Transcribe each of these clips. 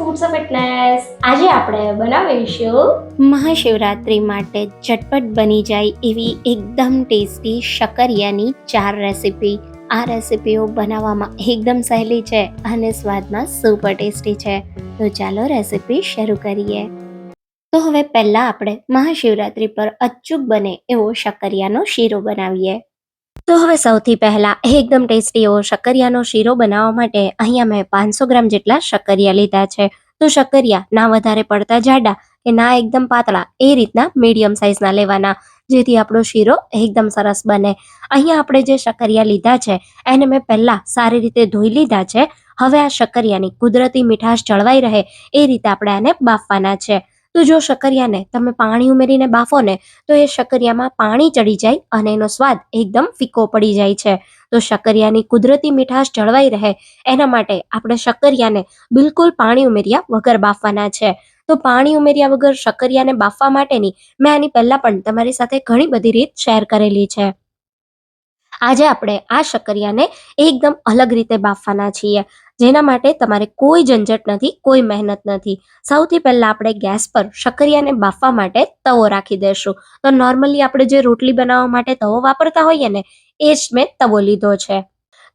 Foods of fitness આજે આપણે બનાવીશું મહાશિવરાત્રિ માટે ઝટપટ બની જાય એવી એકદમ ટેસ્ટી શકરિયાની ચાર રેસીપી. આ રેસીપીઓ બનાવવામાં એકદમ સહેલી છે અને સ્વાદમાં સુપર ટેસ્ટી છે. તો ચાલો રેસીપી શરૂ કરીએ. તો હવે પહેલાં આપણે મહાશિવરાત્રિ પર અચૂક બને એવો શકરિયાનો શીરો બનાવીએ. તો હવે સૌથી પહેલાં એકદમ ટેસ્ટી એવો શકરિયાનો શીરો બનાવવા માટે અહીંયા મેં પાંચસો ગ્રામ જેટલા શકરિયા લીધા છે. તો શકરિયા ના વધારે પડતા જાડા કે ના એકદમ પાતળા એ રીતના મીડિયમ સાઇઝના લેવાના, જેથી આપણો શીરો એકદમ સરસ બને. અહીંયા આપણે જે શકરિયા લીધા છે, એને મેં પહેલાં સારી રીતે ધોઈ લીધા છે. હવે આ શકરિયાની કુદરતી મીઠાશ જળવાઈ રહે એ રીતે આપણે આને બાફવાના છે. તો જો શકરિયાને તમે પાણી ઉમેરીને બાફો ને, તો એ શકરિયામાં પાણી ચડી જાય અને એનો સ્વાદ એકદમ ફીકો પડી જાય છે. તો શકરિયાની કુદરતી મીઠાશ જળવાઈ રહે, એના માટે આપણે શકરિયાને બિલકુલ પાણી ઉમેર્યા વગર બાફવાના છે. તો પાણી ઉમેર્યા વગર શકરિયાને બાફવા માટેની મેં આની પહેલાં પણ તમારી સાથે ઘણી બધી રીત શેર કરેલી છે. આજે આપણે આ શકરિયાને એકદમ અલગ રીતે બાફવાના છીએ. જેના માટે તમારે કોઈ ઝંઝટ નથી, કોઈ મહેનત નથી. સૌથી પહેલાં આપણે ગેસ પર શક્કરિયાને બાફવા માટે તવો રાખી દઈશું તો નોર્મલી આપણે જે રોટલી બનાવવા માટે તવો વાપરતા હોઈએ ને, એ જ મેં તવો લીધો છે.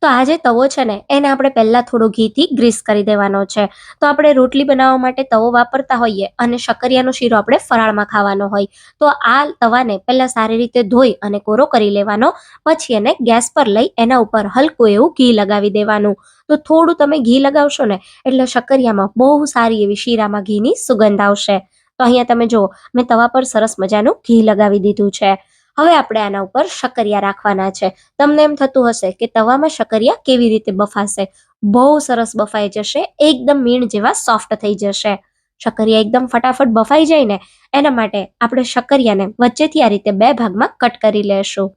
તો આ જે તવો છે ને, એને આપણે પહેલાં થોડો ઘીથી ગ્રીસ કરી દેવાનો છે. તો આપણે રોટલી બનાવવા માટે તવો વાપરતા હોઈએ અને શકરિયાનો શીરો આપણે ફરાળમાં ખાવાનો હોય. તો આ તવાને પહેલાં સારી રીતે ધોઈ અને કોરો કરી લેવાનો, પછી એને ગેસ પર લઈ એના ઉપર હલકું એવું ઘી લગાવી દેવાનું. તો થોડું તમે ઘી લગાવશો ને, એટલે શકરિયામાં બહુ સારી એવી શીરામાં ઘીની સુગંધ આવશે. તો અહીંયા તમે જુઓ, મેં તવા પર સરસ મજાનું ઘી લગાવી દીધું છે. હવે આપણે આના ઉપર શકરિયા રાખવાના છે. તમને એમ થતું હશે કે તવામાં શકરિયા કેવી રીતે બફાશે? બહુ સરસ બફાઈ જશે, એકદમ મીણ જેવા સોફ્ટ થઈ જશે. શકરિયા એકદમ ફટાફટ બફાઈ જાય ને, એના માટે આપણે શકરિયાને વચ્ચેથી આ રીતે બે ભાગમાં કટ કરી લેશું.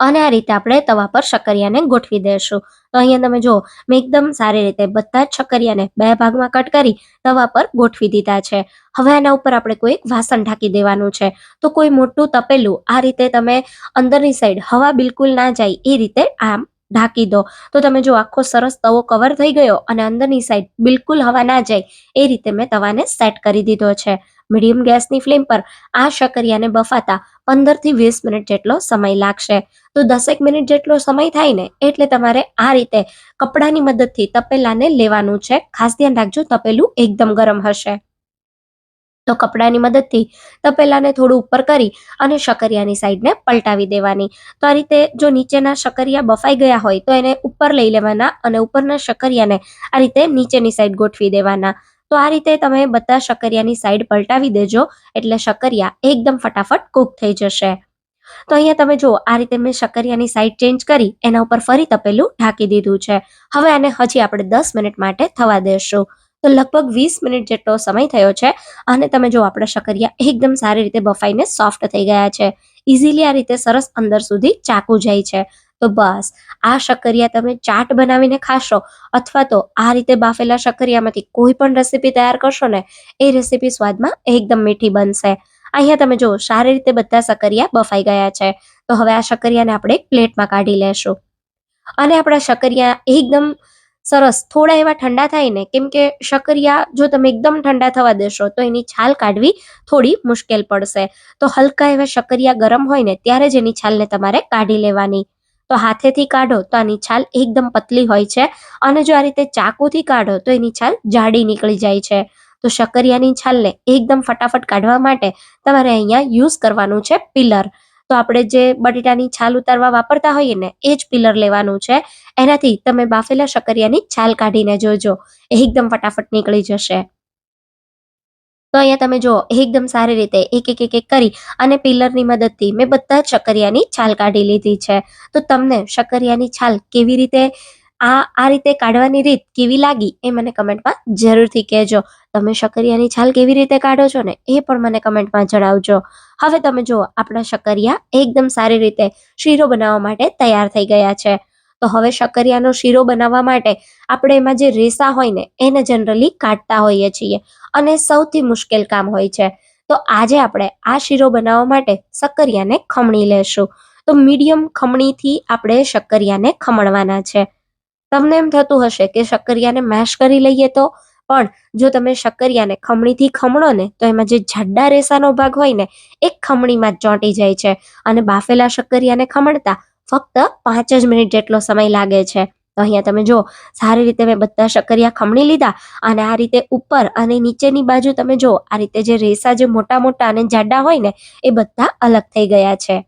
અને આ રીતે આપણે તવા પર શકરિયાને ગોઠવી દેશું. તો અહીંયા તમે જુઓ, મેં એકદમ સારી રીતે બધા જ શકરિયાને બે ભાગમાં કટ કરી તવા પર ગોઠવી દીધા છે. હવે આના ઉપર આપણે કોઈ વાસણ ઢાંકી દેવાનું છે. તો કોઈ મોટું તપેલું આ રીતે તમે અંદરની સાઈડ હવા બિલકુલ ના જાય એ રીતે આમ ઢાંકી દો. તો તમે જો આખો સરસ તવો કવર થઈ ગયો અને અંદરની સાઈડ બિલકુલ હવા ના જાય એ રીતે મેં તવાને સેટ કરી દીધો છે. મીડિયમ ગેસની ફ્લેમ પર આ શકરિયાને બફાતા પંદરથી વીસ મિનિટ જેટલો સમય લાગશે. તો દસેક મિનિટ જેટલો સમય થાય ને એટલે તમારે આ રીતે કપડાની મદદથી તપેલાને લેવાનું છે. ખાસ ધ્યાન રાખજો, તપેલું એકદમ ગરમ હશે. તો કપડાની મદદથી તપેલાને થોડું ઉપર કરી અને શકરિયાની સાઈડને પલટાવી દેવાની. તો આ રીતે જો નીચેના શકરિયા બફાઈ ગયા હોય તો એને ઉપર લઈ લેવાના અને ઉપરના શકરિયાને આ રીતે નીચેની સાઈડ ગોઠવી દેવાના. તો આ રીતે તમે બધા શકરિયાની સાઈડ પલટાવી દેજો, એટલે શકરિયા એકદમ ફટાફટ કૂક થઈ જશે. તો અહીંયા તમે જુઓ, આ રીતે મેં શકરિયાની સાઈડ ચેન્જ કરી, એના ઉપર ફરી તપેલું ઢાંકી દીધું છે. હવે આને હજી આપણે દસ મિનિટ માટે થવા દેશું. તો લગભગ વીસ મિનિટ જેટલો સમય થયો છે, અને તમે જો આપણા શકરિયા એકદમ સારી રીતે બફાઈને સોફ્ટ થઈ ગયા છે. ઇઝીલી આ રીતે સરસ અંદર સુધી ચાકુ જાય છે. તો બસ. આ શકરિયા તમે ચાટ બનાવીને ખાશો અથવા તો આ રીતે બાફેલા શક્કરિયામાંથી કોઈ પણ રેસીપી તૈયાર કરશો ને, એ રેસીપી સ્વાદમાં એકદમ મીઠી બનશે. અહીંયા તમે જુઓ, સારી રીતે બધા શકરિયા બફાઈ ગયા છે. તો હવે આ શકરિયાને આપણે પ્લેટમાં કાઢી લેશું. અને આપણા શકરિયા એકદમ સરસ, થોડા એવા ઠંડા થાય ને, કેમ કે શકરિયા જો તમે એકદમ ઠંડા થવા દેશો, તો એની છાલ કાઢવી થોડી મુશ્કેલ પડશે. તો હલકા એવા શક્કરિયા ગરમ હોય ને, ત્યારે જ એની છાલને તમારે કાઢી લેવાની. તો હાથેથી કાઢો તો આની છાલ એકદમ પતલી હોય છે. અને જો આ રીતે ચાકુથી કાઢો તો એની છાલ જાડી નીકળી જાય છે. તો શકરિયાની છાલને એકદમ ફટાફટ કાઢવા માટે તમારે અહીંયા યુઝ કરવાનું છે પિલર. તો આપણે જે બટેટાની છાલ ઉતારવા વાપરતા હોઈએ ને, એ જ પિલર લેવાનું છે. એનાથી તમે બાફેલા શકરિયાની છાલ કાઢીને જોજો. એકદમ ફટાફટ નીકળી જશે. તો અહીંયા તમે જુઓ, એકદમ સારી રીતે એક એક એક એક કરી અને પિલરની મદદથી મેં બધા શકરિયાની છાલ કાઢી લીધી છે. તો તમને શકરિયાની છાલ કેવી રીતે, આ આ રીતે કાઢવાની રીત કેવી લાગી એ મને કમેન્ટમાં જરૂરથી કહેજો. તમે શકરિયાની છાલ કેવી રીતે કાઢો છો ને એ પણ મને કમેન્ટમાં જણાવજો. હવે તમે જુઓ, આપણા શકરિયા એકદમ સારી રીતે શીરો બનાવવા માટે તૈયાર થઈ ગયા છે. તો હવે શકરિયાનો શીરો બનાવવા માટે આપણે એમાં જે રેસા હોય ને, એને જનરલી કાઢતા હોઈએ છીએ. અને સૌથી મુશ્કેલ કામ હોય છે. તો આજે આપણે આ શીરો બનાવવા માટે શકરિયાને ખમણી લેશું. તો મીડિયમ ખમણીથી આપણે શકરિયાને ખમણવાના છે. તમને એમ થતું હશે કે શક્કરિયાને મેશ કરી લઈએ તો? પણ જો તમે શક્કરિયાને ખમણીથી ખમણો ને, તો એમાં જે જાડા રેસાનો ભાગ હોય ને, એ ખમણીમાં જ ચોંટી જાય છે. અને બાફેલા શક્કરિયાને ખમણતા ફક્ત પાંચ જ મિનિટ જેટલો સમય લાગે છે. તો અહીંયા તમે જો સારી રીતે મેં બધા શક્કરિયા ખમણી લીધા અને આ રીતે ઉપર અને નીચેની બાજુ તમે જો આ રીતે જે રેસા જે મોટા મોટા અને જાડા હોય ને, એ બધા અલગ થઈ ગયા છે.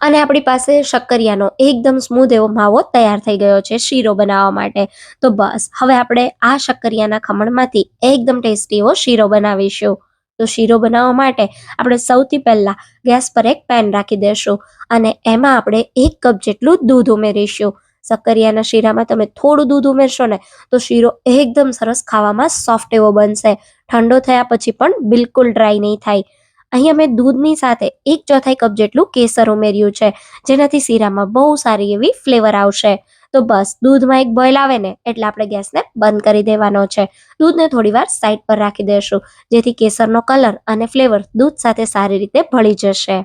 અને આપણી પાસે શક્કરિયાનો એકદમ સ્મૂધ એવો માવો તૈયાર થઈ ગયો છે શીરો બનાવવા માટે. તો બસ, હવે આપણે આ શક્કરિયાના ખમણમાંથી એકદમ ટેસ્ટી એવો શીરો બનાવીશું. તો શીરો બનાવવા માટે આપણે સૌથી પહેલાં ગેસ પર એક પેન રાખી દઈશું અને એમાં આપણે એક કપ જેટલું દૂધ ઉમેરીશું. શક્કરિયાના શીરામાં તમે થોડું દૂધ ઉમેરશો ને તો શીરો એકદમ સરસ ખાવામાં સોફ્ટ એવો બનશે. ઠંડો થયા પછી પણ બિલકુલ ડ્રાય નહીં થાય. અહીંયા મેં દૂધની સાથે એક ચોથાઈ કપ જેટલું કેસર ઉમેર્યું છે. જેનાથી શીરામાં બહુ સારી એવી ફ્લેવર આવશે. તો બસ, દૂધમાં એક બોઇલ આવે ને, એટલે આપણે ગેસને બંધ કરી દેવાનો છે. દૂધને થોડીવાર સાઈડ પર રાખી દઈશું જેથી કેસરનો કલર અને ફ્લેવર દૂધ સાથે સારી રીતે ભળી જશે.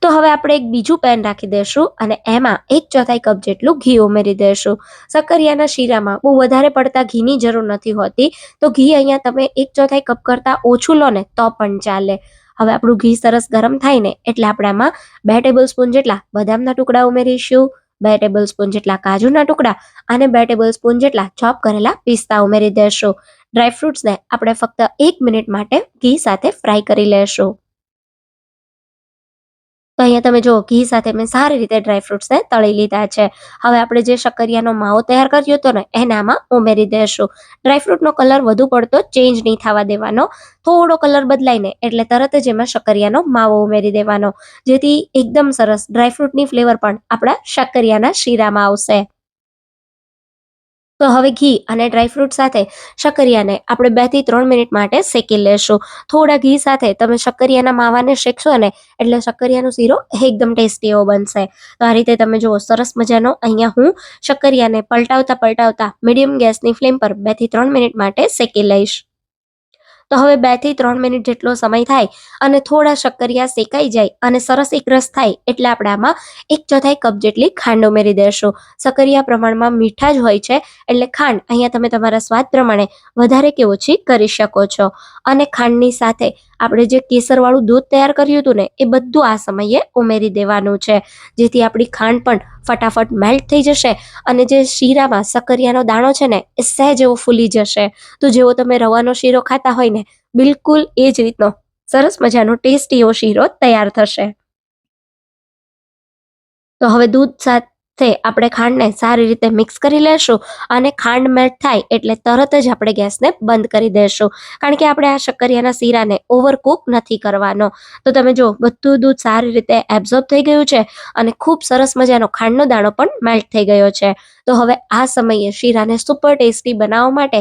તો હવે આપણે એક બીજું પેન રાખી દઈશું અને એમાં એક ચોથાઈ કપ જેટલું ઘી ઉમેરી દઈશું સક્કરિયાના શીરામાં બહુ વધારે પડતા ઘીની જરૂર નથી હોતી, તો ઘી અહીંયા તમે એક ચોથાઈ કપ કરતાં ઓછું લો ને, તો પણ ચાલે. હવે આપણું ઘી સરસ ગરમ થાય ને, એટલે આપણે આમાં બે ટેબલ સ્પૂન જેટલા બદામના ટુકડા ઉમેરીશું. બે ટેબલ સ્પૂન જેટલા કાજુના ટુકડા અને બે ટેબલ સ્પૂન જેટલા ચોપ કરેલા પિસ્તા ઉમેરી દેશું. ડ્રાયફ્રૂટ્સને આપણે ફક્ત એક મિનિટ માટે ઘી સાથે ફ્રાય કરી લેશું. અહીંયા તમે જો ઘી સાથે મેં સારી રીતે ડ્રાયફ્રૂટ્સને તળી લીધા છે. હવે આપણે જે શક્કરિયાનો માવો તૈયાર કર્યો હતો ને, એનામાં ઉમેરી દઈશું. ડ્રાયફ્રૂટનો કલર વધુ પડતો ચેન્જ નહીં થવા દેવાનો. થોડો કલર બદલાઈને, એટલે તરત જ એમાં શક્કરિયાનો માવો ઉમેરી દેવાનો. જેથી એકદમ સરસ ડ્રાયફ્રૂટની ફ્લેવર પણ આપણા શક્કરિયાના શીરામાં આવશે. તો હવે ઘી અને ડ્રાયફ્રૂટ સાથે શક્કરિયાને આપણે બેથી ત્રણ મિનિટ માટે શેકી લેશું. થોડા ઘી સાથે તમે શક્કરિયાના માવાને શેકશો ને એટલે શક્કરિયાનો શીરો એકદમ ટેસ્ટી એવો બનશે. તો આ રીતે તમે જુઓ, સરસ મજાનો અહીંયા હું શક્કરિયાને પલટાવતા પલટાવતા મીડિયમ ગેસની ફ્લેમ પર બેથી ત્રણ મિનિટ માટે શેકી લઈશ. તો હવે બેથી ત્રણ મિનિટ જેટલો સમય થાય અને થોડા શક્કરિયા શેકાઈ જાય અને સરસ એક રસ થાય એટલે આપણે આમાં એક ચોથાઈ કપ જેટલી ખાંડ ઉમેરી દેશો. શક્કરિયા પ્રમાણમાં મીઠા જ હોય છે એટલે ખાંડ અહીંયા તમે તમારા સ્વાદ પ્રમાણે વધારે કે ઓછી કરી શકો છો. અને ખાંડની સાથે આપણે જે કેસરવાળું દૂધ તૈયાર કર્યું હતું ને, એ બધું આ સમયે ઉમેરી દેવાનું છે. જેથી આપણી ખાંડ પણ ફટાફટ મેલ્ટ થઈ જશે અને જે શીરામાં સક્કરિયાનો દાણો છે ને, એ સહેજ એવો ફૂલી જશે. તો જેવો તમે રવાનો શીરો ખાતા હોય ને, બિલકુલ એ જ રીતનો સરસ મજાનો ટેસ્ટી એવો શીરો તૈયાર થશે. તો હવે દૂધ સાથે આપણે ખાંડને સારી રીતે મિક્સ કરી લેશું અને ખાંડ મેલ્ટ થાય એટલે તરત જ આપણે ગેસને બંધ કરી દેશું. કારણ કે આપણે આ શક્કરિયાના શીરાને ઓવરકુક નથી કરવાનો. તો તમે જો બધું દૂધ સારી રીતે એબ્ઝોર્બ થઈ ગયું છે અને ખૂબ સરસ મજાનો ખાંડનો દાણો પણ મેલ્ટ થઈ ગયો છે. તો હવે આ સમયે શીરાને સુપર ટેસ્ટી બનાવવા માટે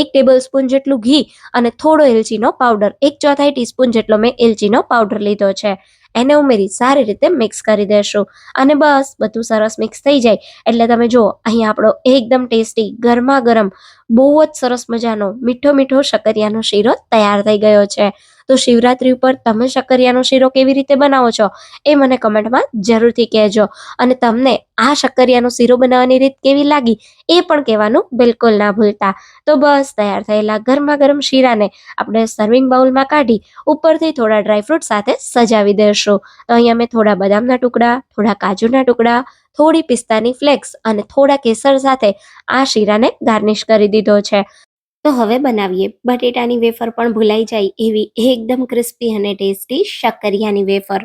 એક ટેબલ સ્પૂન જેટલું ઘી અને થોડો એલચીનો પાવડર એક ચોથાઈ ટીસ્પૂન જેટલો મેં એલચીનો પાવડર લીધો છે. એને ઉમેરી સારી રીતે મિક્સ કરી દેશું. અને બસ, બધું સરસ મિક્સ થઈ જાય. એટલે તમે જુઓ, અહીં આપણો એકદમ ટેસ્ટી ગરમા ગરમ, બહુ જ સરસ મજાનો, મીઠો મીઠો શક્કરિયાનો શીરો તૈયાર થઈ ગયો છે. તો શિવરાત્રી ઉપર તમે શક્કરિયાનો શીરો કેવી રીતે બનાવો છો એ મને કમેન્ટમાં જરૂરથી કહેજો. અને તમને આ શક્કરિયાનો શીરો બનાવવાની રીત કેવી લાગી એ પણ કહેવાનું બિલકુલ ના ભૂલતા. તો બસ તૈયાર થયેલા ગરમા ગરમ શીરાને આપણે સર્વિંગ બાઉલમાં કાઢી ઉપરથી થોડા ડ્રાયફ્રૂટ સાથે સજાવી દઈશું તો અહીંયા મેં થોડા બદામના ટુકડા, થોડા કાજુના ટુકડા, થોડી પિસ્તાની ફ્લેક્સ અને થોડા કેસર સાથે આ શીરાને ગાર્નિશ કરી દીધો છે. તો હવે બનાવીએ. બટેટાની વેફર પણ ભૂલાઈ જાય એવી એકદમ ક્રિસ્પી અને ટેસ્ટી શક્કરિયાની વેફર.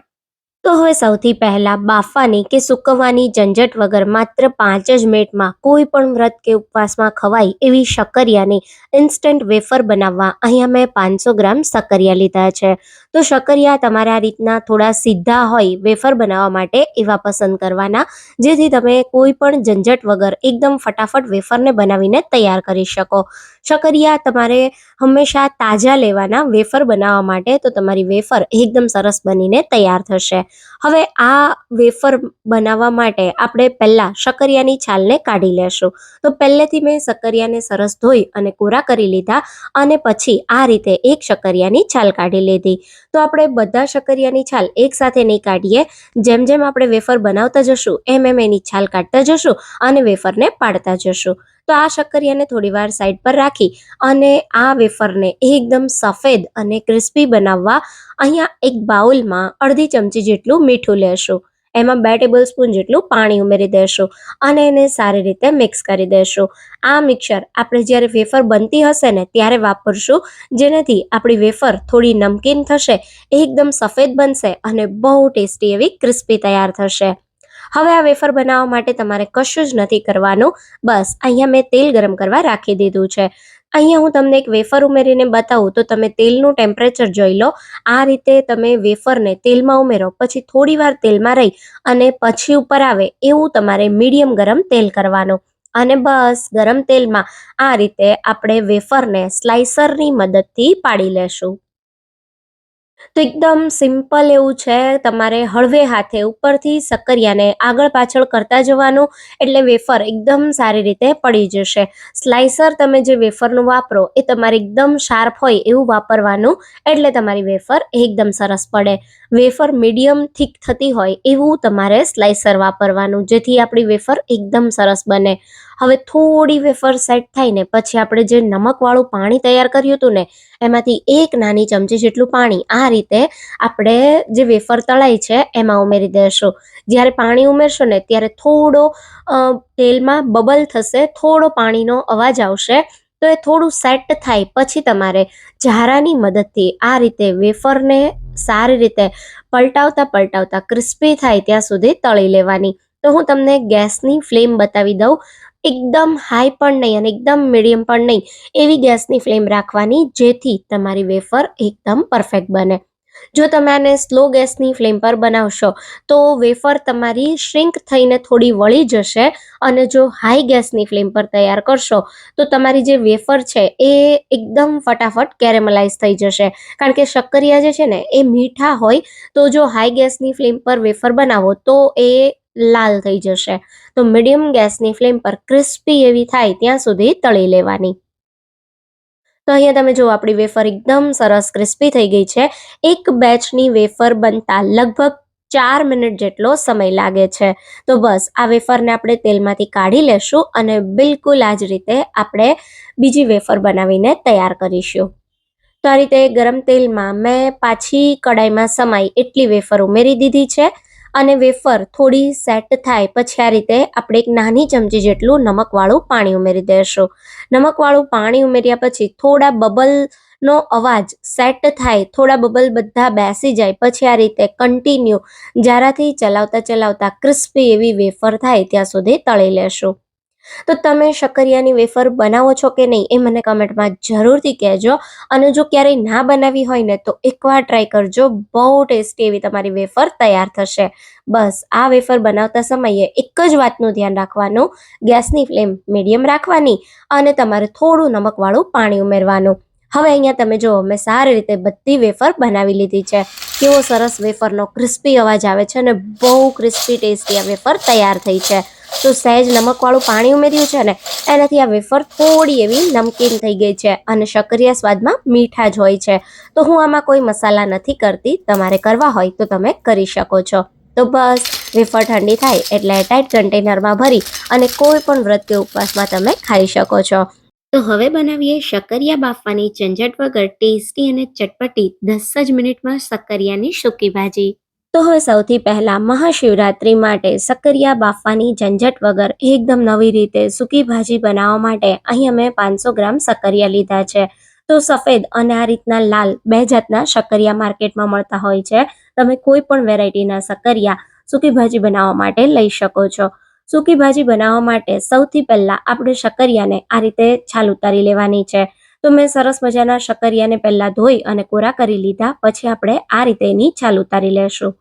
તો હવે સૌથી પહેલા બાફવાની કે સૂકવવાની ઝંઝટ વગર માત્ર પાંચ જ મિનિટમાં કોઈ પણ વ્રત કે ઉપવાસમાં ખવાય એવી શકરિયાની ઇન્સ્ટન્ટ વેફર બનાવવા અહીંયા મેં પાંચસો ગ્રામ શક્કરિયા લીધા છે. તો શક્કરિયા તમારે આ રીતના થોડા સીધા હોય વેફર બનાવવા માટે એવા પસંદ કરવાના, જેથી તમે કોઈ પણ ઝંઝટ વગર એકદમ ફટાફટ વેફરને બનાવીને તૈયાર કરી શકો. શક્કરિયા તમારે હંમેશા તાજા લેવાના વેફર બનાવવા માટે, તો તમારી વેફર એકદમ સરસ બનીને તૈયાર થશે. હવે આ વેફર બનાવવા માટે આપણે પહેલાં શક્કરિયાની છાલને કાઢી લેશું. તો પહેલેથી મેં શક્કરિયાને સરસ ધોઈ અને કોરા કરી લીધા અને પછી આ રીતે એક શક્કરિયાની છાલ કાઢી લીધી. તો આપણે બધા શક્કરિયાની છાલ એકસાથે નહીં કાઢીએ. જેમ જેમ આપણે વેફર બનાવતા જશું, એમ એમ એની છાલ કાઢતા જશું અને વેફરને પાડતા જશું. તો આ શક્કરિયાને થોડી વાર સાઈડ પર રાખી અને આ વેફરને એકદમ સફેદ અને ક્રિસ્પી બનાવવા અહીંયા એક બાઉલમાં અડધી ચમચી જેટલું મીઠું લેશું. એમાં બે ટેબલ સ્પૂન જેટલું પાણી ઉમેરી દેશું અને એને સારી રીતે મિક્સ કરી દેશું. આ મિક્સર આપણે જ્યારે વેફર બનતી હશે ને ત્યારે વાપરશું. જેનાથી આપણી વેફર થોડી નમકીન થશે, એકદમ સફેદ બનશે અને બહુ ટેસ્ટી એવી ક્રિસ્પી તૈયાર થશે. હવે આ વેફર બનાવવા માટે તમારે કશું જ નથી કરવાનું. બસ, અહીંયા મેં તેલ ગરમ કરવા રાખી દીધું છે. અહીંયા હું તમને એક વેફર ઉમેરીને બતાવું. તો તમે તેલનું ટેમ્પરેચર જોઈ લો. આ રીતે તમે વેફરને તેલમાં ઉમેરો, પછી થોડી વાર તેલમાં રહી અને પછી ઉપર આવે એવું તમારે મીડિયમ ગરમ તેલ કરવાનું. અને બસ, ગરમ તેલમાં આ રીતે આપણે વેફરને સ્લાઇસરની મદદથી પાડી લેશું. તો એકદમ સિમ્પલ એવું છે, તમારે હળવે હાથે ઉપરથી સક્કરિયાને આગળ પાછળ કરતા જવાનું, એટલે વેફર એકદમ સારી રીતે પડી જશે. સ્લાઇસર તમે જે વેફરનું વાપરો, એ તમારે એકદમ શાર્પ હોય એવું વાપરવાનું, એટલે તમારી વેફર એકદમ સરસ પડે. વેફર મીડિયમ થીક થતી હોય એવું તમારે સ્લાઇસર વાપરવાનું, જેથી આપણી વેફર એકદમ સરસ બને. હવે થોડી વેફર સેટ થાય ને પછી આપણે જે નમકવાળું પાણી તૈયાર કર્યું હતું ને, એમાંથી એક નાની ચમચી જેટલું પાણી આ રીતે આપણે જે વેફર તળાઈ છે એમાં ઉમેરી દેશું. જ્યારે પાણી ઉમેરશો ને ત્યારે થોડો તેલમાં બબલ થશે, થોડો પાણીનો અવાજ આવશે, તો એ થોડું સેટ થાય. પછી તમારે ઝારાની મદદથી આ રીતે વેફરને સારી રીતે પલટાવતા પલટાવતા ક્રિસ્પી થાય ત્યાં સુધી તળી લેવાની. તો હું તમને ગેસની ફ્લેમ બતાવી દઉં. એકદમ હાઈ પણ નહીં અને એકદમ મીડિયમ પણ નહીં એવી ગેસની ફ્લેમ રાખવાની, જેથી તમારી વેફર એકદમ પરફેક્ટ બને. જો તમે આને સ્લો ગેસની ફ્લેમ પર બનાવશો, તો વેફર તમારી શ્રિંક થઈને થોડી વળી જશે અને જો હાઈ ગેસની ફ્લેમ પર તૈયાર કરશો, તો તમારી જે વેફર છે એ એકદમ ફટાફટ કેરેમલાઇઝ થઈ જશે. કારણ કે શક્કરિયા જે છે ને, એ મીઠા હોય, તો જો હાઈ ગેસની ફ્લેમ પર વેફર બનાવો, તો એ લાલ થઈ જશે. તો મીડિયમ ગેસની ફ્લેમ પર ક્રિસ્પી એવી થાય ત્યાં સુધી તળી લેવાની. તો અહીંયા તમે જો આપણી વેફર એકદમ સરસ ક્રિસ્પી થઈ ગઈ છે. એક બેચની વેફર બનતા લગભગ ચાર મિનિટ જેટલો સમય લાગે છે. તો બસ, આ વેફરને આપણે તેલમાંથી કાઢી લેશું અને બિલકુલ આ જ રીતે આપણે બીજી વેફર બનાવીને તૈયાર કરીશું. તો આ રીતે ગરમ તેલમાં મેં પાછી કડાઈમાં સમાઈ એટલી વેફર ઉમેરી દીધી છે. અને વેફર થોડી સેટ થાય, પછી આ રીતે આપણે એક નાની ચમચી જેટલું નમકવાળું પાણી ઉમેરી દઈશું નમકવાળું પાણી ઉમેર્યા પછી થોડા બબલ નો અવાજ સેટ થાય, થોડા બબલ બધા બેસી જાય, પછી આ રીતે કન્ટિન્યુ જારાથી ચલાવતા ચલાવતા ક્રિસ્પી એવી વેફર થાય, ત્યાં સુધી તળી લેશું. તો તમે શક્કરિયાની વેફર બનાવો છો કે નહીં એ મને કમેન્ટમાં જરૂરથી કહેજો. અને જો ક્યારેય ના બનાવી હોય ને, તો એકવાર ટ્રાય કરજો. બહુ ટેસ્ટી એવી તમારી વેફર તૈયાર થશે. બસ, આ વેફર બનાવતા સમયે એક જ વાતનું ધ્યાન રાખવાનું. ગેસની ફ્લેમ મીડિયમ રાખવાની અને તમારે થોડું નમકવાળું પાણી ઉમેરવાનું. હવે અહીંયા તમે જુઓ મેં સારી રીતે બધી વેફર બનાવી લીધી છે. કેવો સરસ વેફરનો ક્રિસ્પી અવાજ આવે છે અને બહુ ક્રિસ્પી ટેસ્ટી આ વેફર તૈયાર થઈ છે. તો સહેજ નમકવાળું પાણી ઉમેર્યું છે ને, એનાથી આ વેફર થોડી એવી નમકીન થઈ ગઈ છે અને શક્કરિયા સ્વાદમાં મીઠા જ હોય છે. તો હું આમાં કોઈ મસાલા નથી કરતી, તમારે કરવા હોય તો તમે કરી શકો છો. તો બસ, વેફર ઠંડી થાય એટલે ટાઈટ કન્ટેનરમાં ભરી અને કોઈ પણ વ્રત કે ઉપવાસમાં તમે ખાઈ શકો છો. તો હવે બનાવીએ શક્કરિયા બાફવાની ઝંઝટ વગર ટેસ્ટી અને ચટપટી દસ જ મિનિટમાં શક્કરિયાની સૂકી ભાજી. તો હવે સૌથી પહેલા મહાશિવરાત્રી માટે સક્કરિયા બાફવાની ઝંઝટ વગર એકદમ નવી રીતે સૂકી ભાજી બનાવવા માટે અહીં અમે પાંચસો ગ્રામ સક્કરિયા લીધા છે. તો સફેદ અને આ રીતના લાલ બે જાતના શક્કરિયા માર્કેટમાં મળતા હોય છે. તમે કોઈ પણ વેરાયટીના શક્કરિયા સૂકી ભાજી બનાવવા માટે લઈ શકો છો. સૂકી ભાજી બનાવવા માટે સૌથી પહેલાં આપણે શક્કરિયાને આ રીતે છાલ ઉતારી લેવાની છે. તો મેં સરસ મજાના શક્કરિયાને પહેલાં ધોઈ અને કોરા કરી લીધા, પછી આપણે આ રીતે એની છાલ ઉતારી લેશું.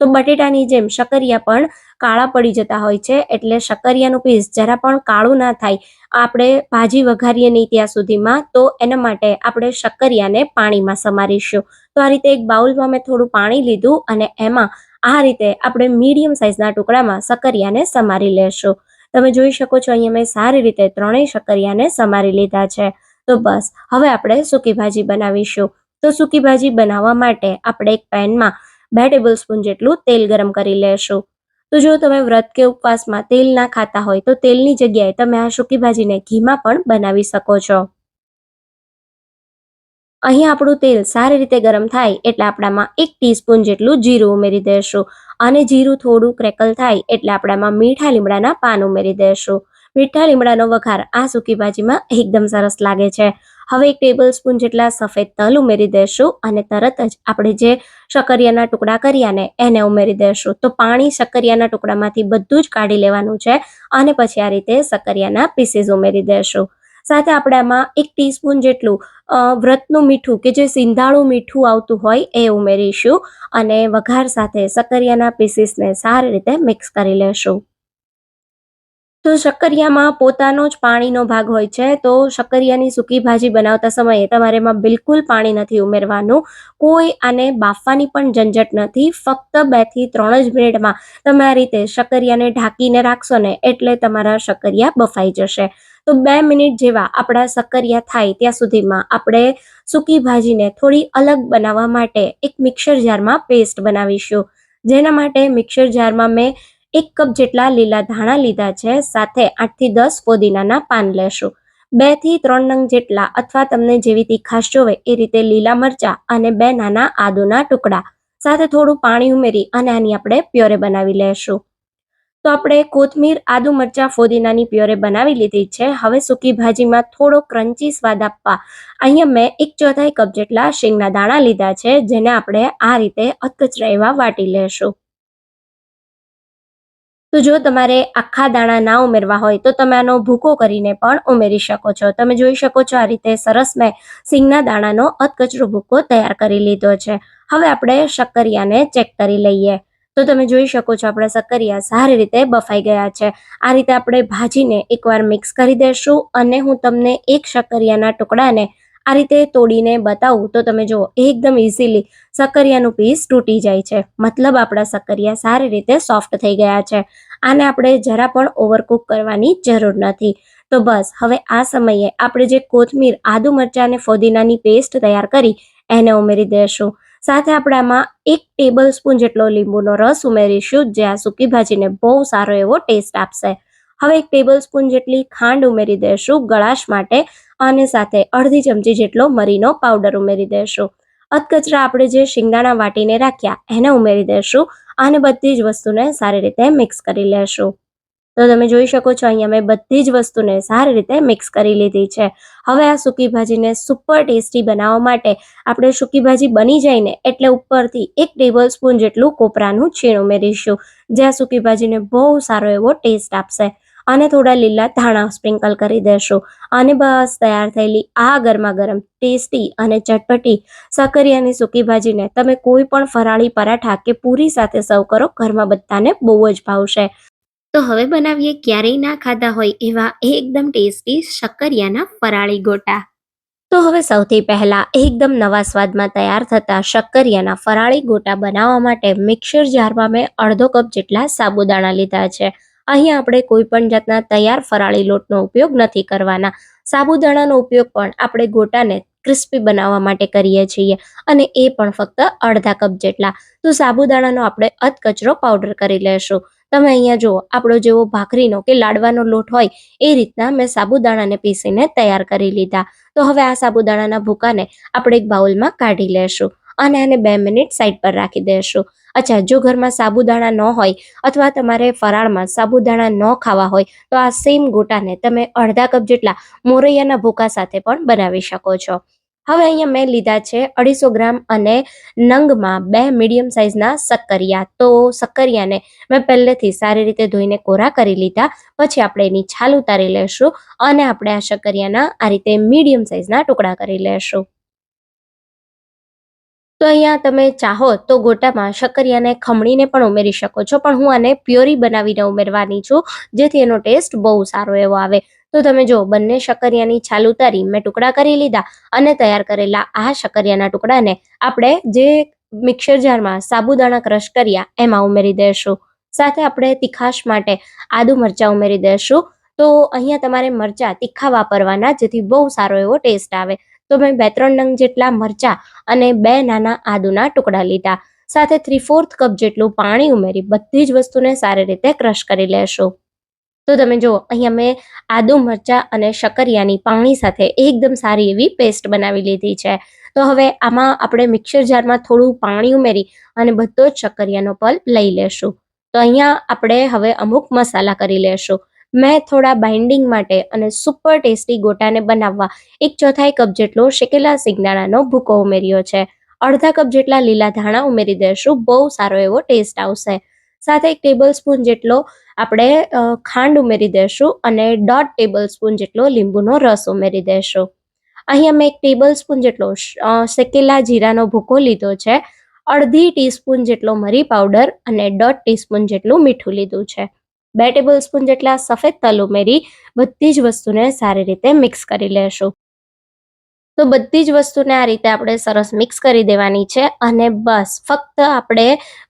તો બટેટાની જેમ શક્કરિયા પણ કાળા પડી જતા હોય છે, એટલે શક્કરિયાનું પીસ જરા પણ કાળું ના થાય. આપણે ભાજી વઘારીએ નહીં ત્યાં સુધીમાં, તો એના માટે આપણે શક્કરિયાને પાણીમાં સમારીશું. તો આ રીતે એક બાઉલમાં મેં થોડું પાણી લીધું અને એમાં આ રીતે આપણે મીડિયમ સાઇઝના ટુકડામાં સકરિયાને સમારી લેશું. તમે જોઈ શકો છો અહીંયા મેં સારી રીતે ત્રણેય સકરિયાને સમારી લીધા છે. તો બસ, હવે આપણે સૂકી ભાજી બનાવીશું. તો સૂકી ભાજી બનાવવા માટે આપણે એક પેનમાં બે ટેબલ સ્પૂન જેટલું તેલ ગરમ કરી લેશું. તો જો તમે વ્રત કે ઉપવાસમાં તેલ ના ખાતા હોય તો તેલની જગ્યાએ તમે આ સૂકી ભાજીને ઘીમાં પણ બનાવી શકો છો. અહીં આપણું તેલ સારી રીતે ગરમ થાય એટલે આપણામાં એક ટીસ્પૂન જેટલું જીરું ઉમેરી દેશું. અને જીરું થોડું ક્રેકલ થાય એટલે આપણામાં મીઠા લીમડાના પાન ઉમેરી દઈશું મીઠા લીમડાનો વઘાર આ સૂકી ભાજીમાં એકદમ સરસ લાગે છે. હવે એક ટેબલ સ્પૂન જેટલા સફેદ તલ ઉમેરી દઈશું અને તરત જ આપણે જે શકરિયાના ટુકડા કર્યા ને એને ઉમેરી દઈશું તો પાણી શકરિયાના ટુકડામાંથી બધું જ કાઢી લેવાનું છે અને પછી આ રીતે શકરિયાના પીસીસ ઉમેરી દઈશું સાથે આપણે આમાં એક ટીસ્પૂન જેટલું વ્રતનું મીઠું કે જે સિંધાળું મીઠું આવતું હોય એ ઉમેરીશું અને વઘાર સાથે સકરિયાના પીસીસને સારી રીતે મિક્સ કરી લેશું. તો શક્કરિયામાં પોતાનો જ પાણીનો ભાગ હોય છે. તો શક્કરિયાની સૂકી ભાજી બનાવતા સમયે તમારે એમાં બિલકુલ પાણી નથી ઉમેરવાનું. કોઈ આને બાફવાની પણ ઝંઝટ નથી. ફક્ત બેથી ત્રણ જ મિનિટમાં તમે આ રીતે શક્કરિયાને ઢાંકીને રાખશો ને એટલે તમારા શક્કરિયા બફાઈ જશે. તો બે મિનિટ જેવા આપણા શક્કરિયા થાય ત્યાં સુધીમાં આપણે સૂકી ભાજીને થોડી અલગ બનાવવા માટે એક મિક્સર જારમાં પેસ્ટ બનાવીશું. જેના માટે મિક્સર જારમાં મેં એક કપ જેટલા લીલા ધાણા લીધા છે, સાથે આઠથી દસ ફોદીનાના પાન લેશું. બેથી ત્રણ નંગ જેટલા અથવા તમને જેવી તીખાશ જોવે એ રીતે લીલા મરચા અને બે નાના આદુના ટુકડા. સાથે થોડું પાણી ઉમેરી અને આની આપણે પ્યોરે બનાવી લેશું. તો આપણે કોથમીર, આદુ મરચા, ફોદીનાની પ્યોરે બનાવી લીધી છે. હવે સૂકી ભાજીમાં થોડો ક્રન્ચી સ્વાદ આપવા. અહીંયા મેં એક ચોથાઈ કપ જેટલા શેંગના દાણા લીધા છે, જેને આપણે આ રીતે અધકચરા એવા વાટી લેશું. તો જો તમારે આખા દાણા ના ઉમેરવા હોય તો તમે આનો ભૂકો કરીને પણ ઉમેરી શકો છો. તમે જોઈ શકો છો આ રીતે સરસ મેં સિંગના દાણાનો અધકચરો ભૂકો તૈયાર કરી લીધો છે. હવે આપણે શક્કરિયાને ચેક કરી લઈએ. તો તમે જોઈ શકો છો આપણા શક્કરિયા સારી રીતે બફાઈ ગયા છે. આ રીતે આપણે ભાજીને એકવાર મિક્સ કરી દેશું અને હું તમને એક શક્કરિયાના ટુકડાને આ રીતે તોડીને બતાવું તો તમે જુઓ, એકદમ ઇઝીલી સક્કરિયાનું પીસ તૂટી જાય છે. મતલબ આપણા સક્કરિયા સારી રીતે સોફ્ટ થઈ ગયા છે. આને આપણે જરા પણ ઓવરકુક કરવાની જરૂર નથી. તો બસ, હવે આ સમયે આપણે જે કોથમીર, આદુ મરચાં અને ફોદીનાની પેસ્ટ તૈયાર કરી, એને ઉમેરી દઈશું સાથે આપણે આમાં એક ટેબલ સ્પૂન જેટલો લીંબુનો રસ ઉમેરીશું, જે આ સૂકી ભાજીને બહુ સારો એવો ટેસ્ટ આપશે. હવે એક ટેબલ સ્પૂન જેટલી ખાંડ ઉમેરી દઈશું ગળાશ માટે, અને સાથે અડધી ચમચી જેટલો મરીનો પાવડર ઉમેરી દઈશું અધકચરા આપણે જે શિંગદાણા વાટીને રાખ્યા, એને ઉમેરી દઈશું અને બધી જ વસ્તુને સારી રીતે મિક્સ કરી લેશું. તો તમે જોઈ શકો છો, અહીંયા મેં બધી જ વસ્તુને સારી રીતે મિક્સ કરી લીધી છે. હવે આ સૂકી ભાજીને સુપર ટેસ્ટી બનાવવા માટે આપણે સૂકી ભાજી બની જાય ને એટલે ઉપરથી એક ટેબલ સ્પૂન જેટલું કોપરાનું છીણ ઉમેરીશું. જે આ સૂકી ભાજીને બહુ સારો એવો ટેસ્ટ આપશે. અને થોડા લીલા ધાણા સ્પ્રિંકલ કરી દેશું. અને બસ તૈયાર થયેલી આ ગરમા ગરમ ટેસ્ટી અને ચટપટી સકરિયાની સૂકી ભાજીને તમે કોઈ પણ ફરાળી પરાઠા કે પૂરી સાથે સર્વ કરો, ઘરમાં બધાને બહુ જ ભાવશે. તો હવે બનાવીએ ક્યારેય ના ખાધા હોય એવા એકદમ ટેસ્ટી શક્કરિયાના ફરાળી ગોટા. તો હવે સૌથી પહેલા એકદમ નવા સ્વાદમાં તૈયાર થતા શક્કરિયાના ફરાળી ગોટા બનાવવા માટે મિક્સર જારમાં મેં અડધો કપ જેટલા સાબુદાણા લીધા છે. અહીં આપણે કોઈ પણ જાતના તૈયાર ફરાળી લોટનો ઉપયોગ નથી કરવાના. સાબુદાણાનો ઉપયોગ પણ આપણે ગોટાને ક્રિસ્પી બનાવવા માટે કરીએ છીએ અને એ પણ ફક્ત અડધા કપ જેટલા. તો સાબુદાણાનો આપણે અધકચરો પાવડર કરી લેશું. તમે અહીંયા જુઓ, આપણો જેવો ભાખરીનો કે લાડવાનો લોટ હોય, એ રીતના મેં સાબુદાણાને પીસીને તૈયાર કરી લીધા. તો હવે આ સાબુદાણાના ભૂકાને આપણે એક બાઉલમાં કાઢી લેશું. અને આને બે મિનિટ સાઈડ પર રાખી દેશું. અચ્છા, જો ઘરમાં સાબુદાણા ન હોય અથવા તમારે ફરાળમાં સાબુદાણા ન ખાવા હોય, તો આ સેમ ગોટાને તમે અડધા કપ જેટલા મોરૈયાના ભૂકા સાથે પણ બનાવી શકો છો. હવે અહીંયા મેં લીધા છે અઢીસો ગ્રામ અને નંગમાં બે મીડિયમ સાઇઝના સક્કરિયા. તો સક્કરિયાને મેં પહેલેથી સારી રીતે ધોઈને કોરા કરી લીધા. પછી આપણે એની છાલ ઉતારી લેશું અને આપણે આ શક્કરિયાના આ રીતે મીડિયમ સાઇઝના ટુકડા કરી લેશું. તો અહીંયા તમે ચાહો તો ગોટામાં શક્કરિયાને ખમણીને પણ ઉમેરી શકો છો. પણ હું આને પ્યોરી બનાવીને ઉમેરવાની છું, જેથી એનો ટેસ્ટ બહુ સારો એવો આવે. તો તમે જો, બંને શક્કરિયાની છાલ ઉતારી મેં ટુકડા કરી લીધા અને તૈયાર કરેલા આ શક્કરિયાના ટુકડાને આપણે જે મિક્સર જારમાં સાબુદાણા ક્રશ કર્યા, એમાં ઉમેરી દઈશું સાથે આપણે તીખાશ માટે આદુ મરચાં ઉમેરી દઈશું તો અહીંયા તમારે મરચાં તીખા વાપરવાના, જેથી બહુ સારો એવો ટેસ્ટ આવે. તો મેં બે ત્રણ નંગ જેટલા મરચાં અને બે નાના આદુના ટુકડા લીધા. સાથે થ્રી ફોર્થ કપ જેટલું પાણી ઉમેરી બધી જ વસ્તુને સારી રીતે ક્રશ કરી લેશું. તો તમે જુઓ, અહીંયા મેં આદુ, મરચાં અને શકરિયાની પાણી સાથે એકદમ સારી એવી પેસ્ટ બનાવી લીધી છે. તો હવે આમાં આપણે મિક્સર જારમાં થોડું પાણી ઉમેરી અને બધો જ શકરિયાનો પલ્પ લઈ લેશું. તો અહીંયા આપણે હવે અમુક મસાલા કરી લેશું. મેં થોડા બાઇન્ડિંગ માટે અને સુપર ટેસ્ટી ગોટાને બનાવવા એક ચોથાઈ કપ જેટલો શેકેલા સિંગદાણાનો ભૂકો ઉમેર્યો છે. અડધા કપ જેટલા લીલા ધાણા ઉમેરી દઈશું બહુ સારો એવો ટેસ્ટ આવશે. સાથે એક ટેબલ સ્પૂન જેટલો આપણે ખાંડ ઉમેરી દઈશું અને દોઢ ટેબલ સ્પૂન જેટલો લીંબુનો રસ ઉમેરી દેશું. અહીંયા મેં એક ટેબલ સ્પૂન જેટલો શેકેલા જીરાનો ભૂકો લીધો છે, અડધી ટીસ્પૂન જેટલો મરી પાવડર અને દોઢ ટીસ્પૂન જેટલું મીઠું લીધું છે. બે ટેબલ સ્પૂન જેટલા સફેદ તલ ઉમેરી બધી જ વસ્તુને સારી રીતે મિક્સ કરી લેશું. તો બધી જ વસ્તુને આ રીતે આપણે સરસ મિક્સ કરી દેવાની છે અને બસ, ફક્ત આપણે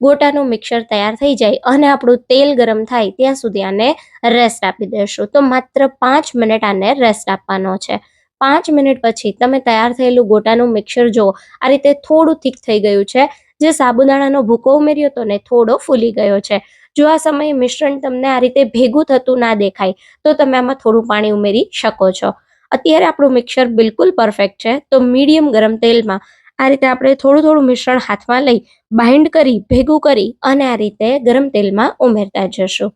ગોટાનું મિક્સર તૈયાર થઈ જાય અને આપણું તેલ ગરમ થાય ત્યાં સુધી આને રેસ્ટ આપી દેશું. તો માત્ર પાંચ મિનિટ આને રેસ્ટ આપવાનો છે. પાંચ મિનિટ પછી તમે તૈયાર થયેલું ગોટાનું મિક્સર જુઓ. આ રીતે થોડું થીક થઈ ગયું છે. જે સાબુદાણાનો ભૂકો ઉમેર્યો હતો ને થોડો ફૂલી ગયો છે. જો આ સમયે મિશ્રણ તમને આ રીતે ભેગું થતું ના દેખાય, તો તમે આમાં થોડું પાણી ઉમેરી શકો છો. અત્યારે આપણું મિક્સર બિલકુલ પરફેક્ટ છે, તો મીડિયમ ગરમ તેલમાં આ રીતે આપણે થોડું થોડું મિશ્રણ હાથમાં લઈ બાઇન્ડ કરી, ભેગું કરી અને આ રીતે ગરમ તેલમાં ઉમેરતા જશું.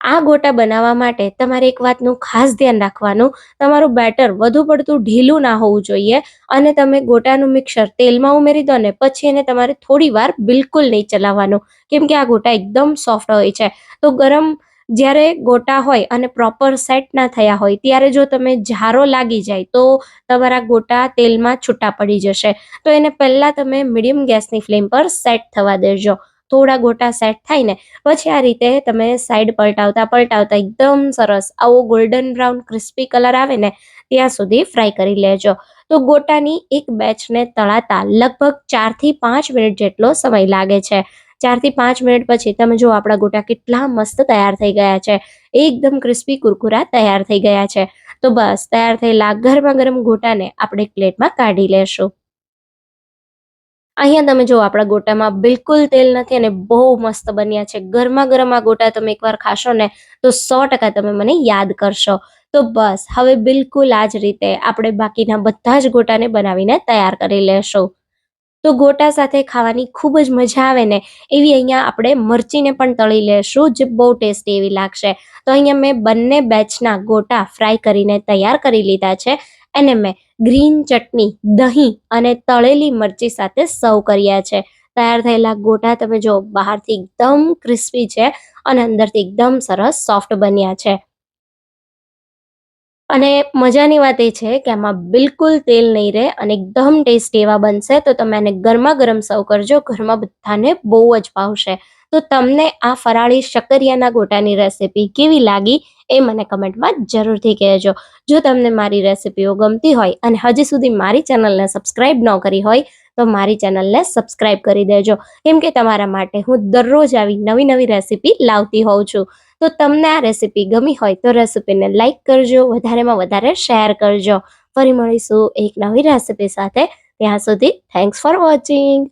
આ ગોટા બનાવવા માટે તમારે એક વાતનું ખાસ ધ્યાન રાખવાનું. તમારું બેટર વધુ પડતું ઢીલું ના હોવું જોઈએ અને તમે ગોટાનું મિક્સર તેલમાં ઉમેરી દો ને પછી એને તમારે થોડી વાર બિલકુલ નહીં ચલાવવાનું. કેમ કે આ ગોટા એકદમ સોફ્ટ હોય છે. તો ગરમ જ્યારે ગોટા હોય અને પ્રોપર સેટ ના થયા હોય, ત્યારે જો તમે ઝારો લાગી જાય તો તમારા ગોટા તેલમાં છૂટા પડી જશે. તો એને પહેલાં તમે મીડિયમ ગેસની ફ્લેમ પર સેટ થવા દેજો. થોડા ગોટા સેટ થાય ને, પછી આ રીતે તમે સાઈડ પલટાવતા પલટાવતા એકદમ સરસ આવો ગોલ્ડન બ્રાઉન ક્રિસ્પી કલર આવે ને, ત્યાં સુધી ફ્રાય કરી લેજો. તો ગોટાની એક બેચને તળાતા લગભગ ચારથી પાંચ મિનિટ જેટલો સમય લાગે છે. ચારથી પાંચ મિનિટ પછી તમે જો આપણા ગોટા કેટલા મસ્ત તૈયાર થઈ ગયા છે. એકદમ ક્રિસ્પી કુરકુરા તૈયાર થઈ ગયા છે. તો બસ, તૈયાર થયેલા ગરમા ગરમ ગોટાને આપણે પ્લેટમાં કાઢી લેશું. અહીંયા તમે જો આપણા ગોટામાં બિલકુલ તેલ નથી અને બહુ મસ્ત બન્યા છે. ગરમા ગરમ આ ગોટા તમે એકવાર ખાશો ને તો સો ટકા તમે મને યાદ કરશો. તો બસ, હવે બિલકુલ આ જ રીતે આપણે બાકીના બધા જ ગોટાને બનાવીને તૈયાર કરી લેશું. તો ગોટા સાથે ખાવાની ખૂબ જ મજા આવે ને એવી અહીંયા આપણે મરચીને પણ તળી લેશું, જે બહુ ટેસ્ટી એવી લાગશે. તો અહીંયા મેં બંને બેચના ગોટા ફ્રાય કરીને તૈયાર કરી લીધા છે. અને મેં ગ્રીન ચટણી, દહીં અને તળેલી મરચી સાથે સર્વ કર્યા છે. તૈયાર થયેલા ગોટા તમે જો બહારથી એકદમ ક્રિસ્પી છે અને અંદરથી એકદમ સરસ સોફ્ટ બન્યા છે. અને મજાની વાત એ છે કે આમાં બિલકુલ તેલ નહીં રહે અને એકદમ ટેસ્ટી એવા બનશે તો તમે એને ગરમા ગરમ સર્વ કરજો. ઘરમાં બધાને બહુ જ ભાવશે. તો તમને આ ફરાળી શક્કરિયાના ગોટાની રેસિપી કેવી લાગી એ મને કમેન્ટમાં જરૂરથી કહેજો. જો તમને મારી રેસિપીઓ ગમતી હોય અને હજી સુધી મારી ચેનલને સબસ્ક્રાઈબ ન કરી હોય, તો મારી ચેનલને સબસ્ક્રાઈબ કરી દેજો. કેમ કે તમારા માટે હું દરરોજ આવી નવી નવી રેસીપી લાવતી હોઉં છું. તો તમને આ રેસીપી ગમી હોય તો રેસીપીને લાઇક કરજો, વધારેમાં વધારે શેર કરજો. ફરી મળીશું એક નવી રેસિપી સાથે. ત્યાં સુધી થેન્ક્સ ફોર વોચિંગ